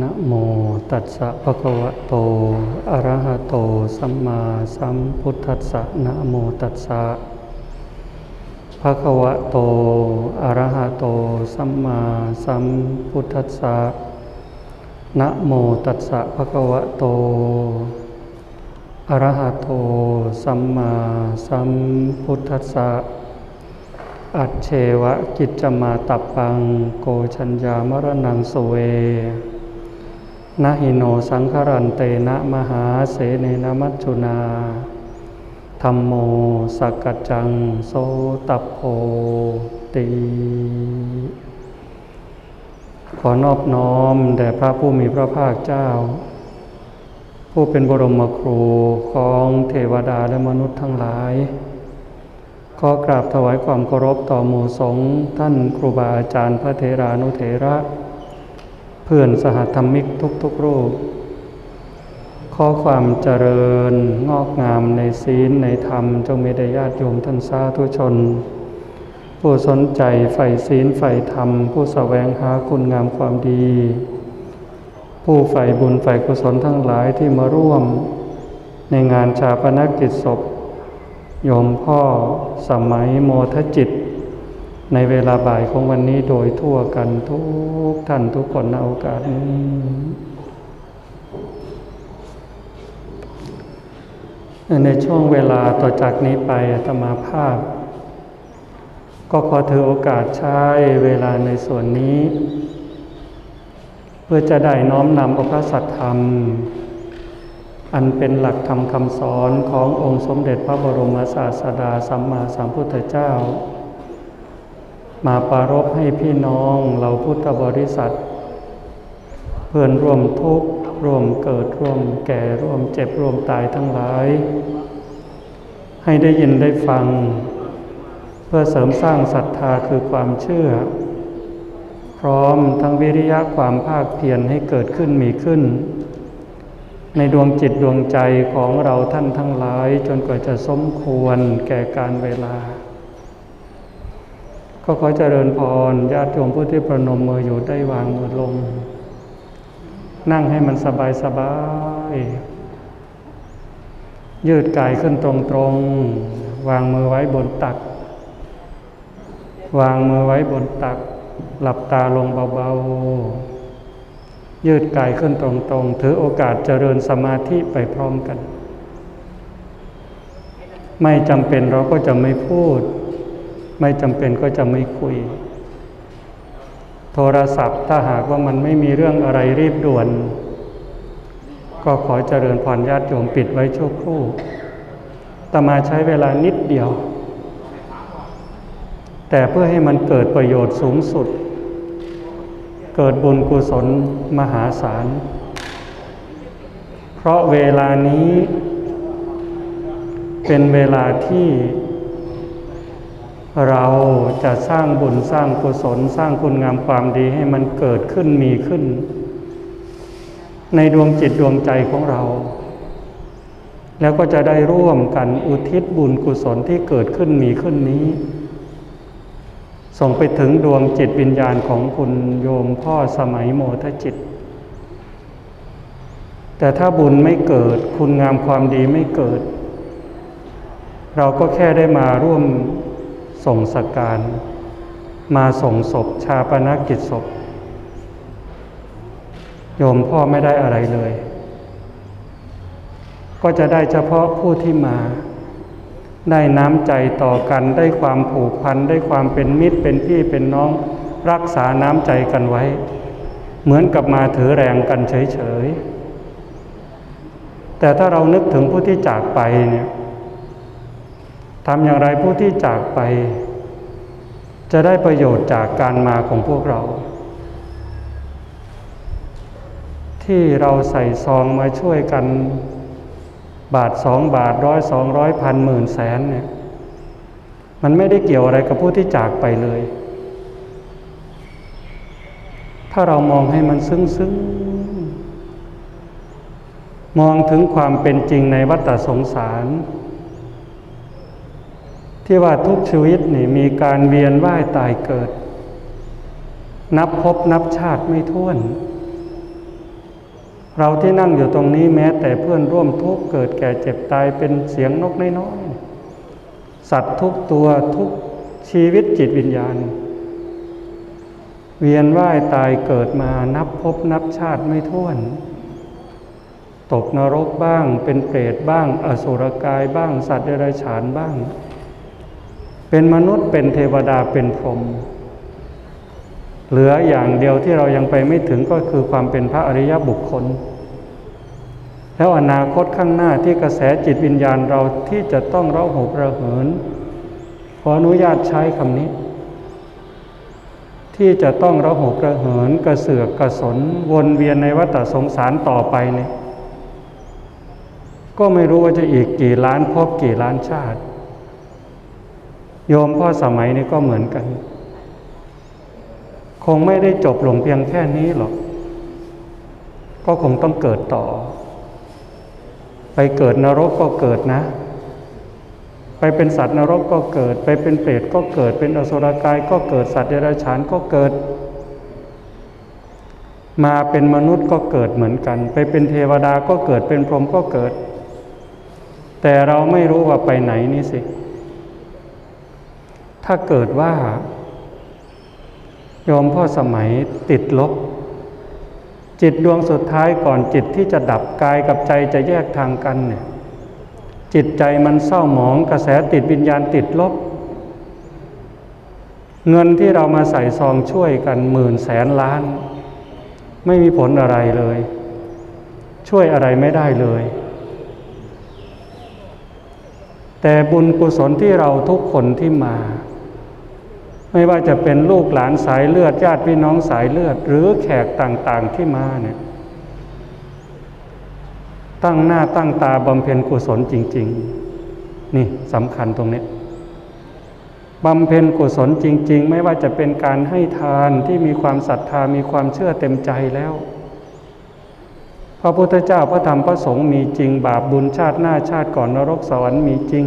นะโมตัสสะภะคะวะโต อะระหะโต สัมมาสัมพุทธัสสะนะโมตัสสะภะคะวะโต อะระหะโต สัมมาสัมพุทธัสสะนะโมตัสสะภะคะวะโต อะระหะโต สัมมาสัมพุทธัสสะอัจเชวะกิจจมาตับปัง โกชัญญามรณังสเว นะหิโนสังครันเตนะมหาเสเนนมัจจุนาธรรมโมสักกจังโสตัพโพตีขอนอบน้อมแด่พระผู้มีพระภาคเจ้า ผู้เป็นบรมครูของเทวดาและมนุษย์ทั้งหลาย ขอกราบถวายความเคารพต่อหมู่สงฆ์ท่านครูบาอาจารย์พระเทรานุเถระเเพื่อนสหธรรมิกทุกๆรูป ขอความเจริญงอกงามในศีลในธรรมจงมีแด่ญาติโยมท่านสาธุชน ผู้สนใจใฝ่ศีลใฝ่ธรรม ผู้แสวงหาคุณงามความดี ผู้ใฝ่บุญใฝ่กุศลทั้งหลายที่มาร่วม ในงานชาปนกิจศพโยมพ่อสมัยโมทจิต ในเวลาบ่ายของวันนี้โดยทั่วกันทุกท่านทุกคนในโอกาสนี้ในช่วงเวลาต่อจากนี้ไปอาตมาภาพ ก็ขอถือโอกาสใช้เวลาในส่วนนี้ เพื่อจะได้น้อมนำอพระสัทธรรม อันเป็นหลักธรรมคำสอนขององค์สมเด็จพระบรมศาสดาสัมมาสัมพุทธเจ้า มาปรารบให้พี่น้องเราพุทธบริษัท เพื่อนร่วมทุกข์ร่วมเกิดร่วมแก่ร่วมเจ็บร่วมตายทั้งหลาย ให้ได้ยินได้ฟัง เพื่อเสริมสร้างศรัทธาคือความเชื่อ พร้อมทั้งวิริยะความภาคเพียรให้เกิดขึ้นมีขึ้น ในดวงจิตดวงใจของเราท่านทั้งหลาย จนกว่าจะสมควรแก่การเวลา ก็ขอเจริญพรญาติโยมผู้ที่ประนมมืออยู่ได้วางมือลง นั่งให้มันสบายสบายยืดกายขึ้นตรงตรงวางมือไว้บนตัก วางมือไว้บนตัก หลับตาลงเบาๆ ยืดกายขึ้นตรงๆถือโอกาสเจริญสมาธิไปพร้อมกัน ไม่จำเป็นเราก็จะไม่พูด ไม่จำเป็นก็จะไม่คุย โทรศัพท์ถ้าหากว่ามันไม่มีเรื่องอะไรรีบด่วน ก็ขอเจริญพรญาติโยมปิดไว้ชั่วครู่ตมาใช้เวลานิดเดียว แต่เพื่อให้มันเกิดประโยชน์สูงสุด เกิดบุญกุศลมหาศาล เพราะเวลานี้เป็นเวลาที่ เราจะสร้างบุญสร้างกุศลสร้างคุณงามความดีให้มันเกิดขึ้นมีขึ้น ในดวงจิตดวงใจของเรา แล้วก็จะได้ร่วมกันอุทิศบุญกุศลที่เกิดขึ้นมีขึ้นนี้ ส่งไปถึงดวงจิตวิญญาณของคุณโยมพ่อสมัยโมทจิต แต่ถ้าบุญไม่เกิดคุณงามความดีไม่เกิด เราก็แค่ได้มาร่วม ส่งสการ มาส่งศพชาปนกิจศพ โยมพ่อไม่ได้อะไรเลย ก็จะได้เฉพาะผู้ที่มา ได้น้ำใจต่อกันได้ความผูกพัน ได้ความเป็นมิตรเป็นพี่เป็นน้อง รักษาน้ำใจกันไว้ เหมือนกับมาถือแรงกันเฉยๆแต่ถ้าเรานึกถึงผู้ที่จากไปเนี่ยทำอย่างไรผู้ที่จากไป จะได้ประโยชน์จากการมาของพวกเรา ที่เราใส่ซองมาช่วยกันบาทสองบาทร้อยสองร้อยพันหมื่นแสนเนี่ยมันไม่ได้เกี่ยวอะไรกับผู้ที่จากไปเลย ถ้าเรามองให้มันซึ้งซึ้งมองถึงความเป็นจริงในวัฏสงสาร ที่ว่าทุกชีวิตนี่มีการเวียนว่ายตายเกิด นับพบนับชาติไม่ท้วน เราที่นั่งอยู่ตรงนี้แม้แต่เพื่อนร่วมทุกข์เกิดแก่เจ็บตายเป็นเสียงนกน้อยๆสัตว์ทุกตัวทุกชีวิตจิตวิญญาณ เวียนว่ายตายเกิดมานับพบนับชาติไม่ถ้วนตกนรกบ้าง เป็นเปรตบ้าง อสุรกายบ้าง สัตว์เดรัจฉานบ้าง เป็นมนุษย์เป็นเทวดาเป็นพรหมเหลืออย่างเดียวที่เรายังไปไม่ถึงก็คือความเป็นพระอริยบุคคล แล้วอนาคตข้างหน้าที่กระแสจิตวิญญาณเราที่จะต้องเร้าหกระเหินขออนุญาตใช้คำนี้ ที่จะต้องระหกระเหินกระเสือกกระสนวนเวียนในวัฏสงสารต่อไปเนี่ยก็ไม่รู้ว่าจะอีกกี่ล้านพบกี่ล้านชาติ โยมพ่อสมัยนี้ก็เหมือนกัน คงไม่ได้จบลงเพียงแค่นี้หรอก ก็คงต้องเกิดต่อ ไปเกิดนรกก็เกิดนะ ไปเป็นสัตว์นรกก็เกิด ไปเป็นเปรตก็เกิด เป็นอสุรกายก็เกิดสัตว์เดรัจฉานก็เกิด มาเป็นมนุษย์ก็เกิดเหมือนกัน ไปเป็นเทวดาก็เกิด เป็นพรหมก็เกิด แต่เราไม่รู้ว่าไปไหนนี่สิ ถ้าเกิดว่า โยมพ่อสมัยติดลบ จิตดวงสุดท้ายก่อนจิตที่จะดับกายกับใจจะแยกทางกันเนี่ยจิตใจมันเศร้าหมองกระแสติดวิญญาณติดลบ เงินที่เรามาใส่ซองช่วยกันหมื่นแสนล้าน ไม่มีผลอะไรเลย ช่วยอะไรไม่ได้เลย แต่บุญกุศลที่เราทุกคนที่มา ไม่ว่าจะเป็นลูกหลานสายเลือดญาติพี่น้องสายเลือด หรือแขกต่างๆที่มาเนี่ยตั้งหน้าตั้งตาบำเพ็ญกุศลจริง ๆ นี่สำคัญตรงนี้บำเพ็ญกุศลจริง ๆ ไม่ว่าจะเป็นการให้ทานที่มีความศรัทธามีความเชื่อเต็มใจแล้ว พระพุทธเจ้าพระธรรมพระสงฆ์มีจริง บาปบุญชาติหน้าชาติก่อนนรกสวรรค์มีจริง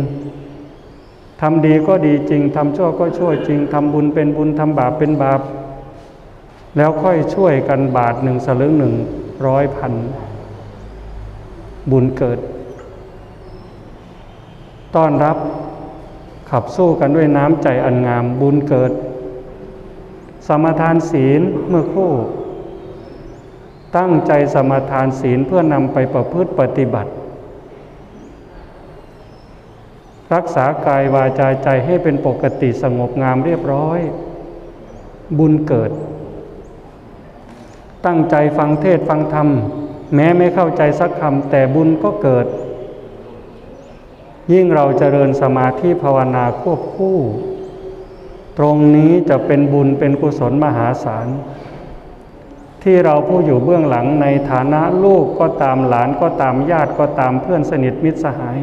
ทำดีก็ดีจริงทำชั่วก็ชั่วจริงทำบุญเป็นบุญทำบาปเป็นบาป แล้วค่อยช่วยกันบาทหนึ่งสลึงหนึ่งร้อยพันบุญเกิด ต้อนรับขับสู้กันด้วยน้ำใจอันงามบุญเกิด สมทานศีลเมื่อคู่ ตั้งใจสมทานศีลเพื่อนำไปประพฤติปฏิบัติ รักษากายวาจาใจให้เป็นปกติสงบงามเรียบร้อย บุญเกิด ตั้งใจฟังเทศฟังธรรม แม้ไม่เข้าใจสักคำแต่บุญก็เกิด ยิ่งเราจเจริญสมาธิภาวนาควบคู่ ตรงนี้จะเป็นบุญเป็นกุศลมหาศาลที่เราผู้อยู่เบื้องหลังในฐานะลูกก็ตามหลานก็ตามญาติก็ตามเพื่อนสนิทมิตรสหาย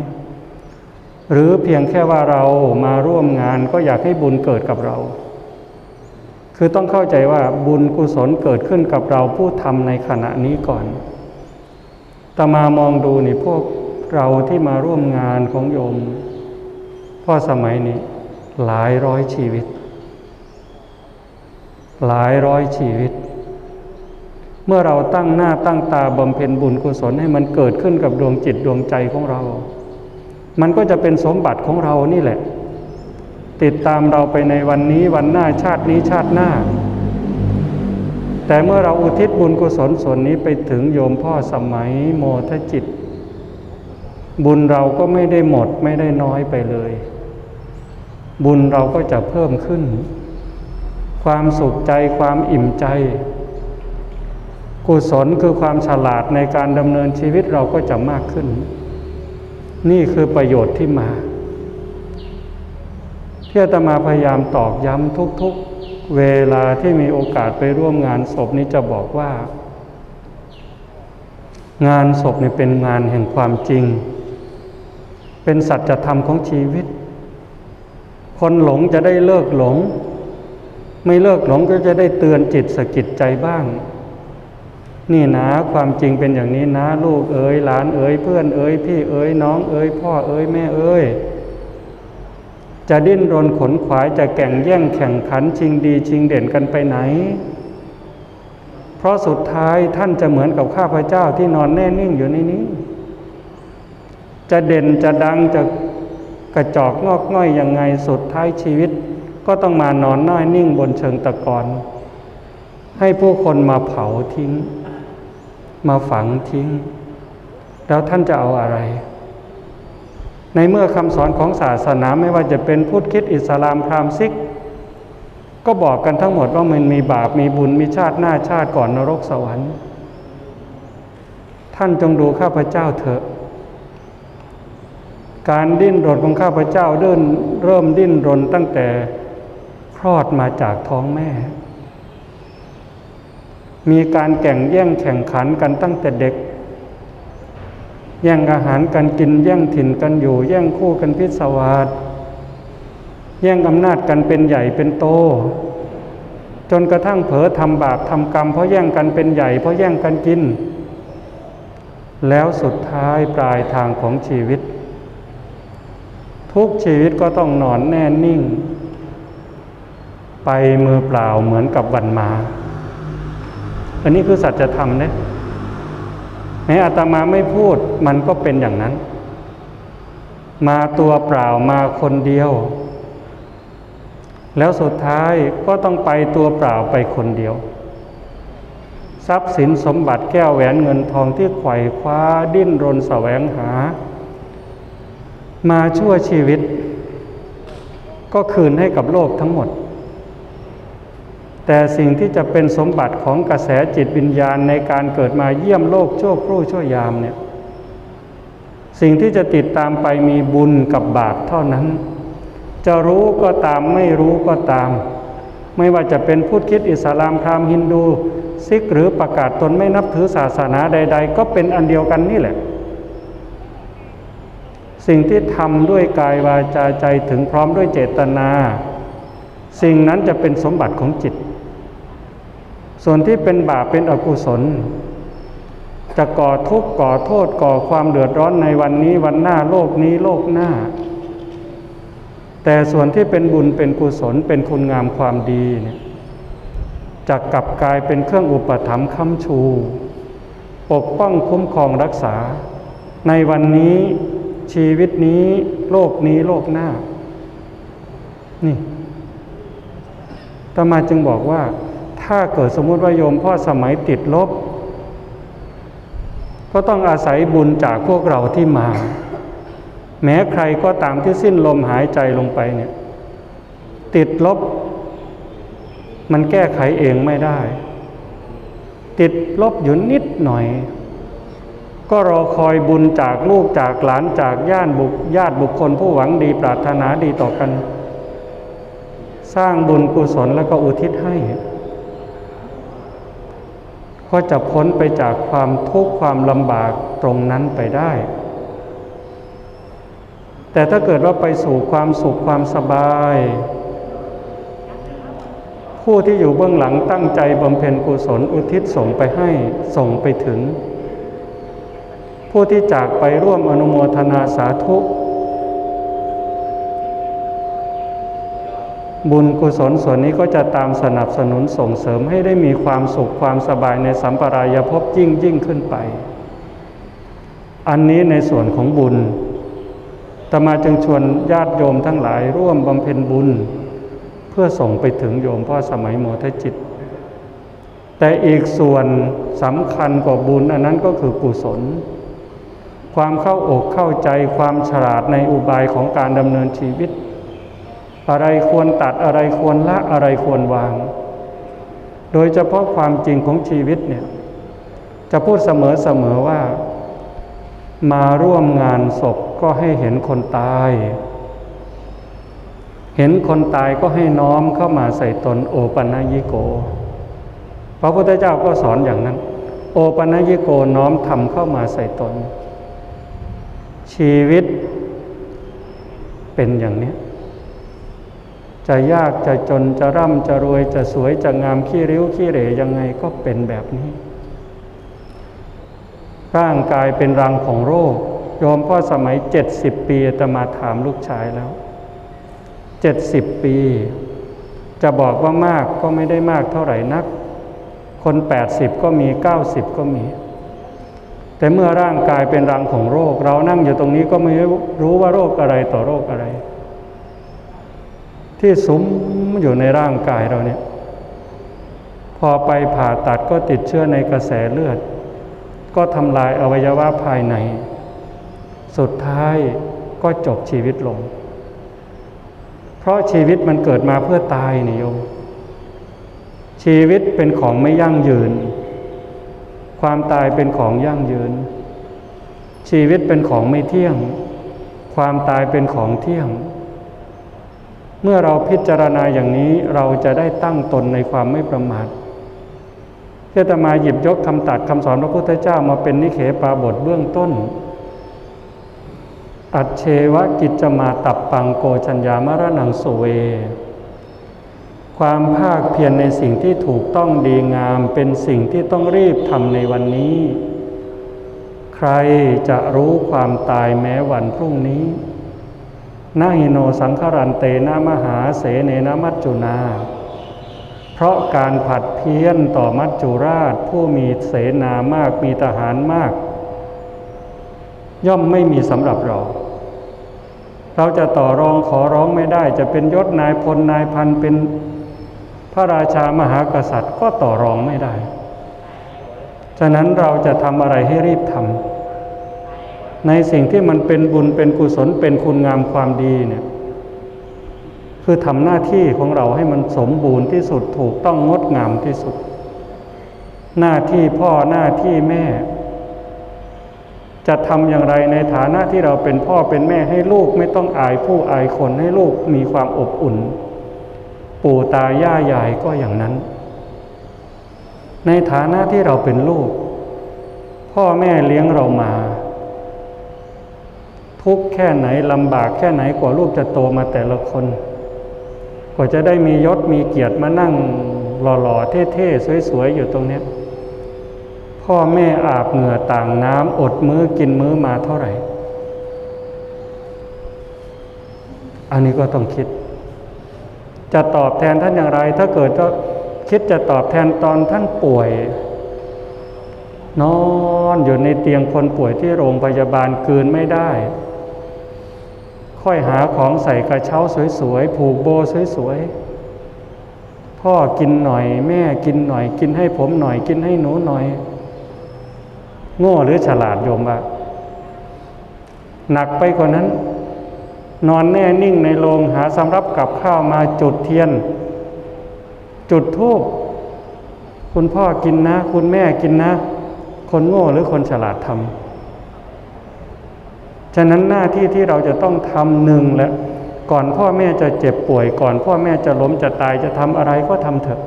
หรือเพียงแค่ว่าเรามาร่วมงานก็อยากให้บุญเกิดกับเรา คือต้องเข้าใจว่าบุญกุศลเกิดขึ้นกับเราผู้ทำในขณะนี้ก่อนตมามองดูนี่พวกเราที่มาร่วมงานของโยม พ่อสมัยนี้หลายร้อยชีวิต หลายร้อยชีวิต เมื่อเราตั้งหน้าตั้งตาบำเพ็ญบุญกุศลให้มันเกิดขึ้นกับดวงจิตดวงใจของเรา มันก็จะเป็นสมบัติของเรานี่แหละ ติดตามเราไปในวันนี้วันหน้าชาตินี้ชาติหน้า แต่เมื่อเราอุทิศบุญกุศลส่วนนี้ไปถึงโยมพ่อสมัยโมทจิต บุญเราก็ไม่ได้หมดไม่ได้น้อยไปเลย บุญเราก็จะเพิ่มขึ้น ความสุขใจความอิ่มใจกุศลคือความฉลาดในการดำเนินชีวิตเราก็จะมากขึ้น นี่คือประโยชน์ที่มา ที่อาตมาพยายามตอกย้ำทุกๆ เวลาที่มีโอกาสไปร่วมงานศพนี้จะบอกว่า งานศพนี่เป็นงานแห่งความจริง เป็นสัจธรรมของชีวิต คนหลงจะได้เลิกหลง ไม่เลิกหลงก็จะได้เตือนจิตสกิดใจบ้าง นี่นะความจริงเป็นอย่างนี้นะ ลูกเอ๋ยหลานเอ๋ยเพื่อนเอ๋ยพี่เอ๋ยน้องเอ๋ยพ่อเอ๋ยแม่เอ๋ยจะดิ้นรนขนขวายจะแก่งแย่งแข่งขันชิงดีชิงเด่นกันไปไหน เพราะสุดท้ายท่านจะเหมือนกับข้าพเจ้าที่นอนแน่นิ่งอยู่ในนี้ จะเด่นจะดังจะกระจอกงอกง่อยยังไงสุดท้ายชีวิต ก็ต้องมานอนน้อยนิ่งบนเชิงตะกอนให้ผู้คนมาเผาทิ้ง มาฝังทิ้ง แล้วท่านจะเอาอะไร ในเมื่อคำสอนของศาสนาไม่ว่าจะเป็นพุทธคิดอิสลามพราหมณ์ซิก ก็บอกกันทั้งหมดว่ามันมีบาปมีบุญมีชาติหน้าชาติก่อนนรกสวรรค์ ท่านจงดูข้าพเจ้าเถอะการดิ้นรนของข้าพเจ้าเดินเริ่มดิ้นรนตั้งแต่คลอดมาจากท้องแม่ มีการแข่งแย่งแข่งขันกันตั้งแต่เด็ก แย่งอาหารกันกินแย่งถิ่นกันอยู่ แย่งคู่กันพิศวาสแย่งอำนาจกันเป็นใหญ่เป็นโต จนกระทั่งเผลอทำบาปทำกรรม เพราะแย่งกันเป็นใหญ่เพราะแย่งกันกิน แล้วสุดท้ายปลายทางของชีวิต ทุกชีวิตก็ต้องนอนแน่นิ่ง ไปมือเปล่าเหมือนกับวันมา อันนี้คือสัจธรรมนี่ยแม้อาตมาไม่พูดมันก็เป็นอย่างนั้น มาตัวเปล่ามาคนเดียว แล้วสุดท้ายก็ต้องไปตัวเปล่าไปคนเดียว ทรัพย์สินสมบัติแก้วแหวนเงินทองที่ไขว่คว้าดิ้นรนแสวงหา มาชั่วชีวิต ก็คืนให้กับโลกทั้งหมด แต่สิ่งที่จะเป็นสมบัติของกระแสจิตวิญญาณในการเกิดมาเยี่ยมโลกชั่วครู่ชั่วยามเนี่ยสิ่งที่จะติดตามไปมีบุญกับบาปเท่านั้น จะรู้ก็ตามไม่รู้ก็ตาม ไม่ว่าจะเป็นพุทธคิดอิสลามพราหมณ์ฮินดู ซิกหรือประกาศตนไม่นับถือศาสนาใด ๆ ก็เป็นอันเดียวกันนี่แหละ สิ่งที่ทำด้วยกายวาจาใจถึงพร้อมด้วยเจตนา สิ่งนั้นจะเป็นสมบัติของจิต ส่วนที่เป็นบาปเป็นอกุศล จะก่อทุกข์ก่อโทษก่อความเดือดร้อนในวันนี้วันหน้าโลกนี้โลกหน้า แต่ส่วนที่เป็นบุญเป็นกุศลเป็นคุณงามความดีเนี่ยจะกลับกลายเป็นเครื่องอุปถัมภ์ค้ำชู ปกป้องคุ้มครองรักษา ในวันนี้ชีวิตนี้โลกนี้โลกหน้า นี่ตมาจึงบอกว่า ถ้าเกิดสมมุติว่าโยมพ่อสมัยติดลบ ก็ต้องอาศัยบุญจากพวกเราที่มา แม้ใครก็ตามที่สิ้นลมหายใจลงไปเนี่ย ติดลบ มันแก้ไขเองไม่ได้ ติดลบอยู่นิดหน่อย ก็รอคอยบุญจากลูกจากหลานจากญาติบุคญาติบุคคลผู้หวังดีปรารถนาดีต่อกัน สร้างบุญกุศลแล้วก็อุทิศให้ ก็จะพ้นไปจากความทุกข์ความลำบากตรงนั้นไปได้ แต่ถ้าเกิดว่าไปสู่ความสุขความสบาย ผู้ที่อยู่เบื้องหลังตั้งใจบำเพ็ญกุศลอุทิศส่งไปให้ส่งไปถึง ผู้ที่จากไปร่วมอนุโมทนาสาธุ บุญกุศลส่วนนี้ก็จะตามสนับสนุนส่งเสริมให้ได้มีความสุขความสบายในสัมปรายภพยิ่งยิ่งขึ้นไป อันนี้ในส่วนของบุญตมาจึงชวนญาติโยมทั้งหลายร่วมบำเพ็ญบุญ เพื่อส่งไปถึงโยมพ่อสมัยโมทจิต แต่อีกส่วนสำคัญกว่าบุญอันนั้นก็คือกุศล ความเข้าอกเข้าใจความฉลาดในอุบายของการดำเนินชีวิต อะไรควรตัดอะไรควรละอะไรควรวาง โดยเฉพาะความจริงของชีวิตเนี่ยจะพูดเสมอๆว่า มาร่วมงานศพก็ให้เห็นคนตาย เห็นคนตายก็ให้น้อมเข้ามาใส่ตนโอปัญญิโก พระพุทธเจ้าก็สอนอย่างนั้น โอปัญญิโกน้อมทำเข้ามาใส่ตน ชีวิตเป็นอย่างนี้ จะยากจะจนจะร่ำจะรวยจะสวยจะงามขี้ริ้วขี้เหร่ยังไงก็เป็นแบบนี้ ร่างกายเป็นรังของโรคโยมพ่อสมัยเจ็ดสิบปีจะมาถามลูกชายแล้วเจ็ดสิบปี จะบอกว่ามากก็ไม่ได้มากเท่าไหร่นักคคนแปดสิบก็มีเก้าสิบก็มี แต่เมื่อร่างกายเป็นรังของโรค เรานั่งอยู่ตรงนี้ก็ไม่รู้ว่าโรคอะไรต่อโรคอะไร ที่สุมอยู่ในร่างกายเราเนี่ย พอไปผ่าตัดก็ติดเชื้อในกระแสเลือด ก็ทำลายอวัยวะภายใน สุดท้ายก็จบชีวิตลง เพราะชีวิตมันเกิดมาเพื่อตายนี่โยมชีวิตเป็นของไม่ยั่งยืน ความตายเป็นของยั่งยืน ชีวิตเป็นของไม่เที่ยง ความตายเป็นของเที่ยง เมื่อเราพิจารณาอย่างนี้เราจะได้ตั้งตนในความไม่ประมาทเพื่อจะมาหยิบยกคำตัดคำสอนพระพุทธเจ้ามาเป็นนิเขปาบทเบื้องต้น อัจเชวกิจมาตับปังโกชัญญามรณังสเว ความภาคเพียรในสิ่งที่ถูกต้องดีงามเป็นสิ่งที่ต้องรีบทำในวันนี้ ใครจะรู้ความตายแม้วันพรุ่งนี้ นาหิโนสังครันเตนามหาเสเนนมัจจุนา เพราะการผัดเพี้ยนต่อมัจจุราช ผู้มีเสนามากมีทหารมาก ย่อมไม่มีสำหรับเรา เราจะต่อรองขอร้องไม่ได้ จะเป็นยศนายพลนายพันเป็นพระราชามหากษัตริย์ก็ต่อรองไม่ได้ ฉะนั้นเราจะทำอะไรให้รีบทำ ในสิ่งที่มันเป็นบุญเป็นกุศลเป็นคุณงามความดีเนี่ยคือทำหน้าที่ของเราให้มันสมบูรณ์ที่สุดถูกต้องงดงามที่สุด หน้าที่พ่อหน้าที่แม่ จะทำอย่างไรในฐานะที่เราเป็นพ่อเป็นแม่ให้ลูกไม่ต้องอายผู้อายคนให้ลูกมีความอบอุ่น ปู่ตาย่ายายก็อย่างนั้น ในฐานะที่เราเป็นลูก พ่อแม่เลี้ยงเรามา ทุกแค่ไหนลำบากแค่ไหนกว่าลูกจะโตมาแต่ละคน กว่าจะได้มียศมีเกียรติมานั่งหล่อๆเท่ๆสวยๆอยู่ตรงนี้พ่อแม่อาบเหงื่อต่างน้ำอดมื้อกินมื้อมาเท่าไหร่ อันนี้ก็ต้องคิด จะตอบแทนท่านอย่างไร ถ้าเกิดก็คิดจะตอบแทนตอนท่านป่วย นอนอยู่ในเตียงคนป่วยที่โรงพยาบาลคืนไม่ได้ ค่อยหาของใส่กระเช้าสวยๆ ผูกโบสวยๆ พ่อกินหน่อย แม่กินหน่อย กินให้ผมหน่อย กินให้หนูหน่อย โง่หรือฉลาดโยมอะหนักไปกว่านั้น นอนแน่นิ่งในโรงหาสำรับกับข้าวมาจุดเทียน จุดทูบคุณพ่อกินนะ คุณแม่กินนะ คนโง่หรือคนฉลาดทำ ฉะนั้นหน้าที่ที่เราจะต้องทำหนึ่งและก่อนพ่อแม่จะเจ็บป่วย ก่อนพ่อแม่จะล้มจะตายจะทำอะไรก็ทำเถอะ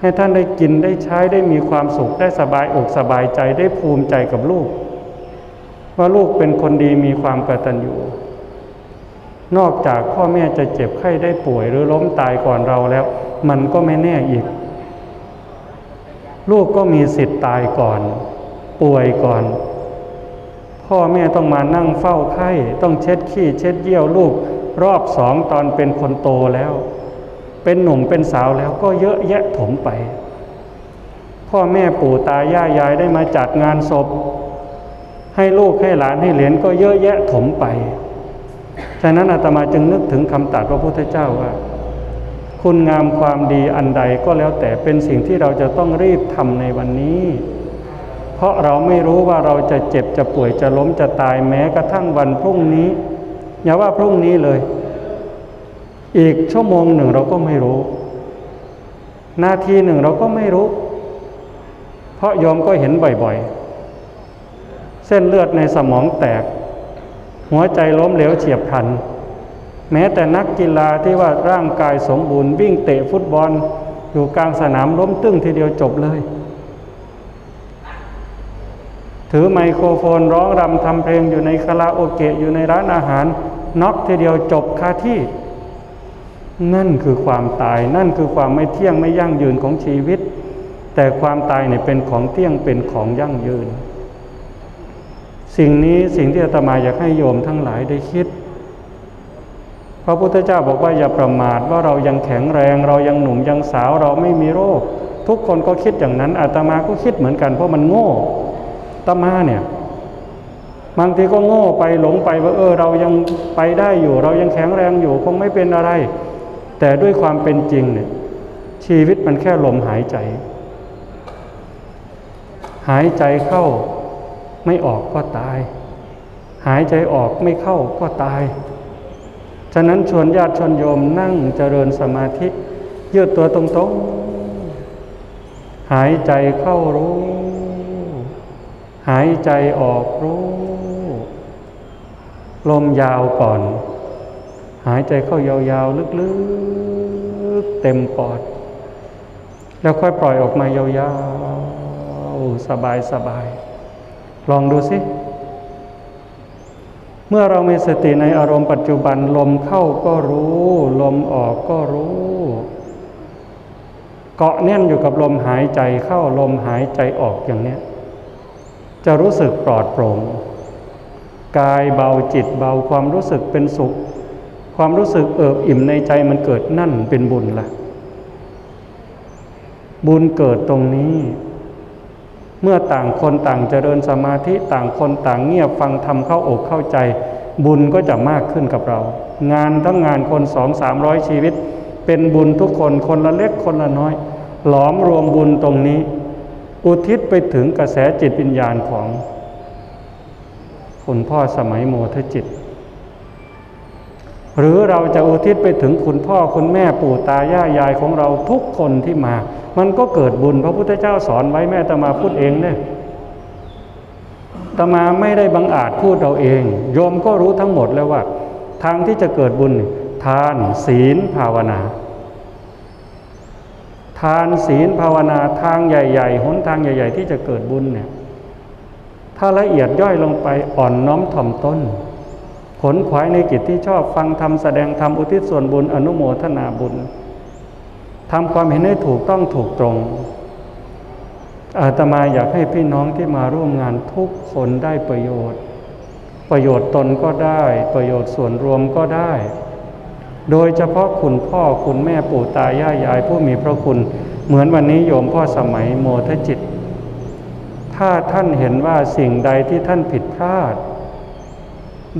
ให้ท่านได้กินได้ใช้ได้มีความสุขได้สบายอกสบายใจได้ภูมิใจกับลูก ว่าลูกเป็นคนดีมีความกตัญญูนอกจากพ่อแม่จะเจ็บไข้ได้ป่วยหรือล้มตายก่อนเราแล้ว มันก็ไม่แน่อีก ลูกก็มีสิทธิ์ตายก่อน ป่วยก่อน พ่อแม่ต้องมานั่งเฝ้าไข้ ต้องเช็ดขี้เช็ดเยี่ยวลูก รอบสองตอนเป็นคนโตแล้ว เป็นหนุ่มเป็นสาวแล้วก็เยอะแยะถมไป พ่อแม่ปู่ตายายยายได้มาจัดงานศพ ให้ลูกให้หลานให้เหรียญก็เยอะแยะถมไปฉะนั้นอาตมาจึงนึกถึงคำตัดพระพุทธเจ้าว่าคุณงามความดีอันใดก็แล้วแต่เป็นสิ่งที่เราจะต้องรีบทำในวันนี้ เพราะเราไม่รู้ว่าเราจะเจ็บจะป่วยจะล้มจะตายแม้กระทั่งวันพรุ่งนี้ อย่าว่าพรุ่งนี้เลย อีกชั่วโมงหนึ่งเราก็ไม่รู้ นาทีหนึ่งเราก็ไม่รู้ เพราะยอมก็เห็นบ่อยๆ เส้นเลือดในสมองแตก หัวใจล้มเหลวเฉียบพลัน แม้แต่นักกีฬาที่ว่าร่างกายสมบูรณ์วิ่งเตะฟุตบอล อยู่กลางสนามล้มตึ้งทีเดียวจบเลย ถือไมโครโฟนร้องรำทำเพลงอยู่ในคาราโอเกะอยู่ในร้านอาหารน็อกทีเดียวจบคาที่ นั่นคือความตาย นั่นคือความไม่เที่ยงไม่ยั่งยืนของชีวิต แต่ความตายเนี่ยเป็นของเที่ยงเป็นของยั่งยืน สิ่งนี้สิ่งที่อาตมาอยากให้โยมทั้งหลายได้คิดพระพุทธเจ้าบอกว่าอย่าประมาทว่าเรายังแข็งแรง เรายังหนุ่มยังสาวเราไม่มีโรค ทุกคนก็คิดอย่างนั้นอาตมาก็คิดเหมือนกันเพราะมันโง่ ตมาเนี่ยบางทีก็โง่ไปหลงไปว่าเออเรายังไปได้อยู่ เรายังแข็งแรงอยู่คงไม่เป็นอะไร แต่ด้วยความเป็นจริงเนี่ยชีวิตมันแค่ลมหายใจ หายใจเข้าไม่ออกก็ตาย หายใจออกไม่เข้าก็ตาย ฉะนั้นชวนญาติชนโยมนั่งเจริญสมาธิยืดตัวตรงๆหายใจเข้ารู้ หายใจออกรู้ลมยาวก่อน หายใจเข้ายาวๆ ลึกๆ เต็มปอด แล้วค่อยปล่อยออกมายาวๆ สบายๆ ลองดูสิ เมื่อเรามีสติในอารมณ์ปัจจุบันลมเข้าก็รู้ ลมออกก็รู้ เกาะแน่นอยู่กับลมหายใจเข้าลมหายใจออกอย่างเนี้ย จะรู้สึกปลอดโปร่งกายเบาจิตเบาความรู้สึกเป็นสุข ความรู้สึกเอิบอิ่มในใจมันเกิดนั่นเป็นบุญละ่ะ บุญเกิดตรงนี้ เมื่อต่างคนต่างเจริญสมาธิต่างคนต่างเงียบฟังทำเข้าอกเข้าใจ บุญก็จะมากขึ้นกับเรา งานทั้งงานคนสองสามร้อยชีวิต เป็นบุญทุกคนคนละเล็กคนละน้อย หลอมรวมบุญตรงนี้ อุทิศไปถึงกระแสจิตวิญญาณของคุณพ่อสมัยโมทจิต หรือเราจะอุทิศไปถึงคุณพ่อคุณแม่ปู่ตายายยายของเราทุกคนที่มา มันก็เกิดบุญพระพุทธเจ้าสอนไว้แม่ตมาพูดเองเนี่ยตมาไม่ได้บังอาจพูดเราเอง โยมก็รู้ทั้งหมดแล้วว่า ทางที่จะเกิดบุญทานศีลภาวนา ทานศีลภาวนาทางใหญ่ๆหนทางใหญ่ ๆ ที่จะเกิดบุญเนี่ยถ้าละเอียดย่อยลงไปอ่อนน้อมถ่อมต้น ผลขวายในกิจที่ชอบฟังทำแสดงทำอุทิศส่วนบุญอนุโมทนาบุญทำความเห็นให้ถูกต้องถูกตรง อาตมาอยากให้พี่น้องที่มาร่วมงานทุกคนได้ประโยชน์ ประโยชน์ตนก็ได้ ประโยชน์ส่วนรวมก็ได้ โดยเฉพาะคุณพ่อคุณแม่ปู่ตายายยายผู้มีพระคุณ เหมือนวันนี้โยมพ่อสมัยโมทจิต ถ้าท่านเห็นว่าสิ่งใดที่ท่านผิดพลาด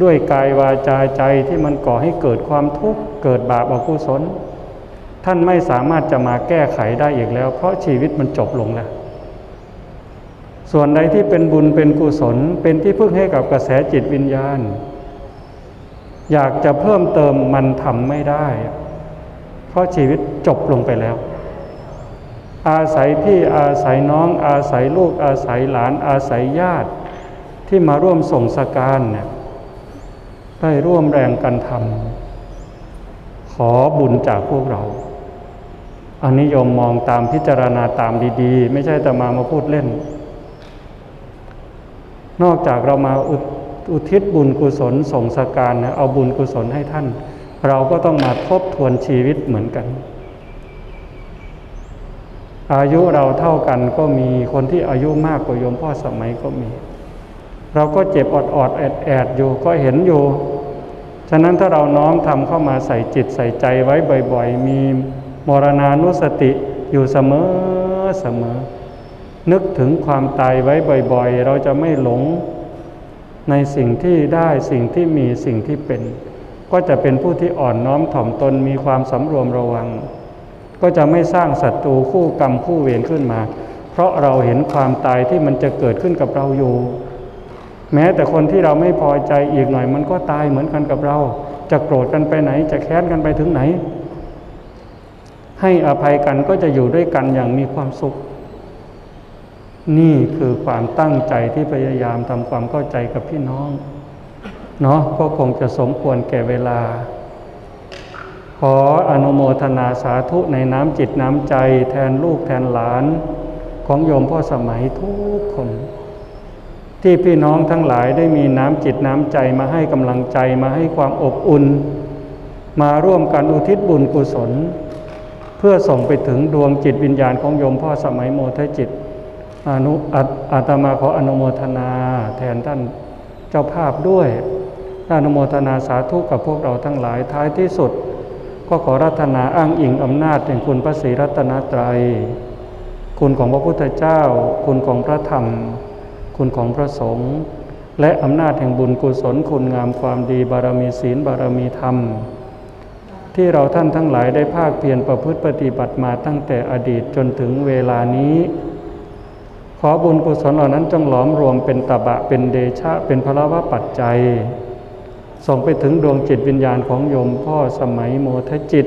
ด้วยกายวาจาใจที่มันก่อให้เกิดความทุกข์เกิดบาปอกุศล ท่านไม่สามารถจะมาแก้ไขได้อีกแล้ว เพราะชีวิตมันจบลงแล้วส่วนใดที่เป็นบุญเป็นกุศล เป็นที่พึ่งให้กับกระแสจิตวิญญาณ อยากจะเพิ่มเติมมันทำไม่ได้ เพราะชีวิตจบลงไปแล้ว อาศัยพี่อาศัยน้องอาศัยลูกอาศัยหลานอาศัยญาติ ที่มาร่วมส่งสการเนี่ยได้ร่วมแรงกันทำขอบุญจากพวกเรา อันนี้ยมมองตามพิจารณาตามดีๆ ไม่ใช่แต่มามาพูดเล่น นอกจากเรามาอุ อุทิศบุญกุศลส่งสการเนี่ยเอาบุญกุศลให้ท่าน เราก็ต้องมาทบทวนชีวิตเหมือนกัน อายุเราเท่ากันก็มีคนที่อายุมากกว่าโยมพ่อสมัยก็มี เราก็เจ็บอดอดแอดแอดอยู่ก็เห็นอยู่ฉะนั้นถ้าเราน้อมทำเข้ามาใส่จิตใส่ใจไว้บ่อย ๆ มีมรณานุสติอยู่เสมอเสมอ นึกถึงความตายไว้บ่อย ๆ เราจะไม่หลง ในสิ่งที่ได้สิ่งที่มีสิ่งที่เป็น ก็จะเป็นผู้ที่อ่อนน้อมถ่อมตนมีความสำรวมระวัง ก็จะไม่สร้างศัตรูคู่กรรมคู่เวรขึ้นมา เพราะเราเห็นความตายที่มันจะเกิดขึ้นกับเราอยู่ แม้แต่คนที่เราไม่พอใจอีกหน่อย มันก็ตายเหมือนกันกับเรา จะโกรธกันไปไหน จะแค้นกันไปถึงไหน ให้อภัยกันก็จะอยู่ด้วยกันอย่างมีความสุข นี่คือความตั้งใจที่พยายามทำความเข้าใจกับพี่น้อง เนาะก็คงจะสมควรแก่เวลา ขออนุโมทนาสาธุในน้ำจิตน้ำใจแทนลูกแทนหลาน ของโยมพ่อสมัยทุกคน ที่พี่น้องทั้งหลายได้มีน้ำจิตน้ำใจมาให้กำลังใจมาให้ความอบอุ่น มาร่วมกันอุทิศบุญกุศล เพื่อส่งไปถึงดวงจิตวิญญาณของโยมพ่อสมัยโมทจิต อนุอาตมาขออนุโมทนาแทนท่านเจ้าภาพด้วยอนุโมทนาสาธุกับพวกเราทั้งหลายท้ายที่สุด ก็ขอรัตนาอ้างอิงอำนาจแห่งคุณพระศรีรัตนตรัย คุณของพระพุทธเจ้า คุณของพระธรรม คุณของพระสงฆ์และอำนาจแห่งบุญกุศลคุณงามความดีบารมีศีลบารมีธรรม ที่เราท่านทั้งหลายได้ภาคเพียรประพฤติปฏิบัติมาตั้งแต่อดีตจนถึงเวลานี้ ขอบุญกุศลเหล่านั้นจงหลอมรวมเป็นตบะเป็นเดชะ เป็นพระวะปัจจัย ส่งไปถึงดวงจิตวิญญาณของโยมพ่อสมัยโมทจิต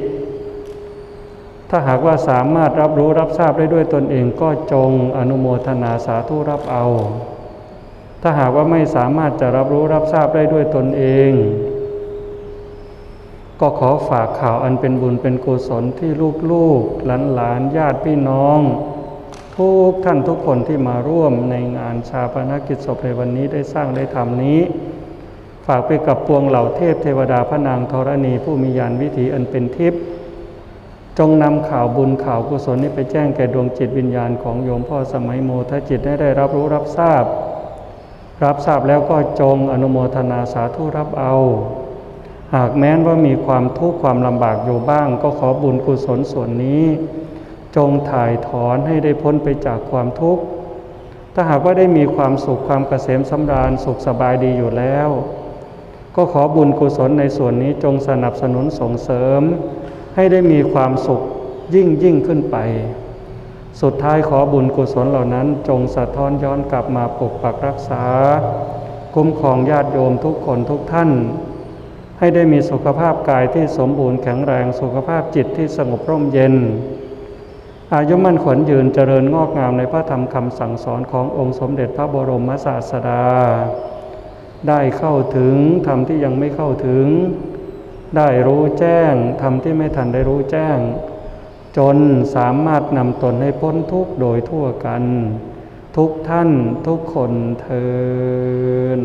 ถ้าหากว่าสามารถรับรู้รับทราบได้ด้วยตนเองก็จงอนุโมทนาสาธุรับเอา ถ้าหากว่าไม่สามารถจะรับรู้รับทราบได้ด้วยตนเอง ก็ขอฝากข่าวอันเป็นบุญเป็นกุศลที่ลูกๆหลานๆญาติพี่น้อง ทุกท่านทุกคนที่มาร่วมในงานชาปนกิจศพในวันนี้ได้สร้างได้ทำนี้ ฝากไปกับปวงเหล่าเทพเทวดาพระนางธรณีผู้มียานวิถีอันเป็นทิพย์จงนำข่าวบุญข่าวกุศลนี้ไปแจ้งแก่ดวงจิตวิญญาณของโยมพ่อสมัยโมทจิตได้ได้รับรู้รับทราบ รับทราบแล้วก็จงอนุโมทนาสาธุรับเอา หากแม้นว่ามีความทุกข์ความลำบากอยู่บ้าง ก็ขอบุญกุศลส่วนนี้ จงถ่ายถอนให้ได้พ้นไปจากความทุกข์ ถ้าหากว่าได้มีความสุขความเกษมสำราญสุขสบายดีอยู่แล้ว ก็ขอบุญกุศลในส่วนนี้จงสนับสนุนส่งเสริม ให้ได้มีความสุขยิ่งยิ่งขึ้นไป สุดท้ายขอบุญกุศลเหล่านั้นจงสะท้อนย้อนกลับมาปกปักรักษา คุ้มครองญาติโยมทุกคนทุกท่าน ให้ได้มีสุขภาพกายที่สมบูรณ์แข็งแรงสุขภาพจิตที่สงบร่มเย็น อายุมั่นขวัญยืนเจริญงอกงามในพระธรรมคำสั่งสอนขององค์สมเด็จพระบรมศาสดา ได้เข้าถึงธรรมที่ยังไม่เข้าถึง ได้รู้แจ้งธรรมที่ไม่ทันได้รู้แจ้ง จนสามารถนำตนให้พ้นทุกข์โดยทั่วกัน ทุกท่านทุกคนเทิน